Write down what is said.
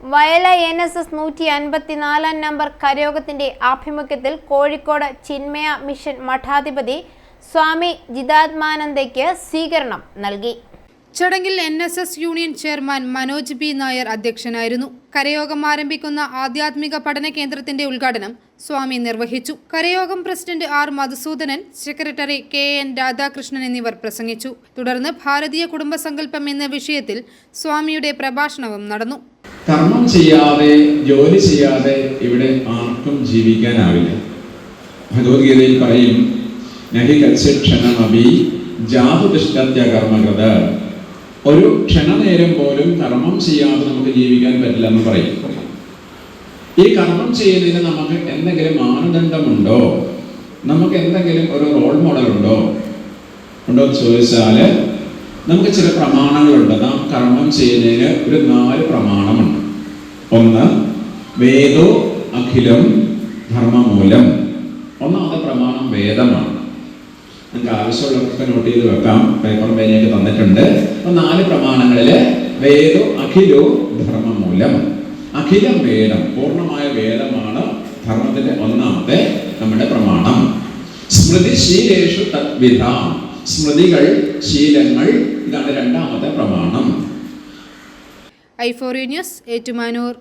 വയല N S S നൂറ്റി അൻപത്തിനാലാം number കരയോഗത്തിന്റെ ആഭിമുഖ്യത്തിൽ കോഴിക്കോട് ചിന്മയ മിഷൻ മഠാധിപതി സ്വാമി ജിതാത്മാനന്ദയ്ക്ക് സ്വീകരണം നൽകി. ചടങ്ങിൽ N S S union chairman Manoj B Nair അധ്യക്ഷനായിരുന്നു. കരയോഗം ആരംഭിക്കുന്ന ആധ്യാത്മിക പഠന കേന്ദ്രത്തിന്റെ ഉദ്ഘാടനം സ്വാമി നിർവഹിച്ചു. കരയോഗം president R Madhusoodanan secretary K N Radhakrishnan എന്നിവർ പ്രസംഗിച്ചു. തുടർന്ന് ഭാരതീയ കുടുംബസങ്കല്പം എന്ന വിഷയത്തിൽ സ്വാമിയുടെ പ്രഭാഷണവും നടന്നു. കർമ്മം ചെയ്യാതെ ജോലി ചെയ്യാതെ ഇവിടെ ആർക്കും ജീവിക്കാനാവില്ല. ഭഗവത്ഗീതയിൽ പറയും നഹി ജാതുതിഷ്ഠത്യ കർമ്മകൃത. ഒരു ക്ഷണനേരം പോലും കർമ്മം ചെയ്യാതെ നമുക്ക് ജീവിക്കാൻ പറ്റില്ല എന്ന് പറയും. ഈ കർമ്മം ചെയ്യുന്നതിന് നമുക്ക് എന്തെങ്കിലും മാനദണ്ഡമുണ്ടോ? നമുക്ക് എന്തെങ്കിലും ഒരു റോൾ മോഡൽ ഉണ്ടോ? ഉണ്ടോ എന്ന് ചോദിച്ചാൽ നമുക്ക് ചില പ്രമാണങ്ങളുണ്ട്. നാം കർമ്മം ചെയ്യുന്നതിന് ഒരു നാല് പ്രമാണമുണ്ട്. ഒന്ന് വേദോ അഖിലം ധർമ്മമൂലം. ഒന്നാമത്തെ പ്രമാണം വേദമാണ്. നിങ്ങൾക്ക് ആവശ്യമുള്ളവർക്ക് നോട്ട് ചെയ്ത് വെക്കാം. പേപ്പർ പേനയൊക്കെ തന്നിട്ടുണ്ട്. അപ്പൊ നാല് പ്രമാണങ്ങളിൽ വേദോ അഖിലോ ധർമ്മമൂലം. അഖിലം വേദം പൂർണമായ വേദമാണ് ധർമ്മത്തിന്റെ ഒന്നാമത്തെ നമ്മുടെ പ്രമാണം. സ്മൃതിശീലേഷു തദ്വിധ സ്മൃതികൾ ശീലങ്ങൾ ഇതാണ് രണ്ടാമത്തെ പ്രമാണം. I four news Ettumanoor.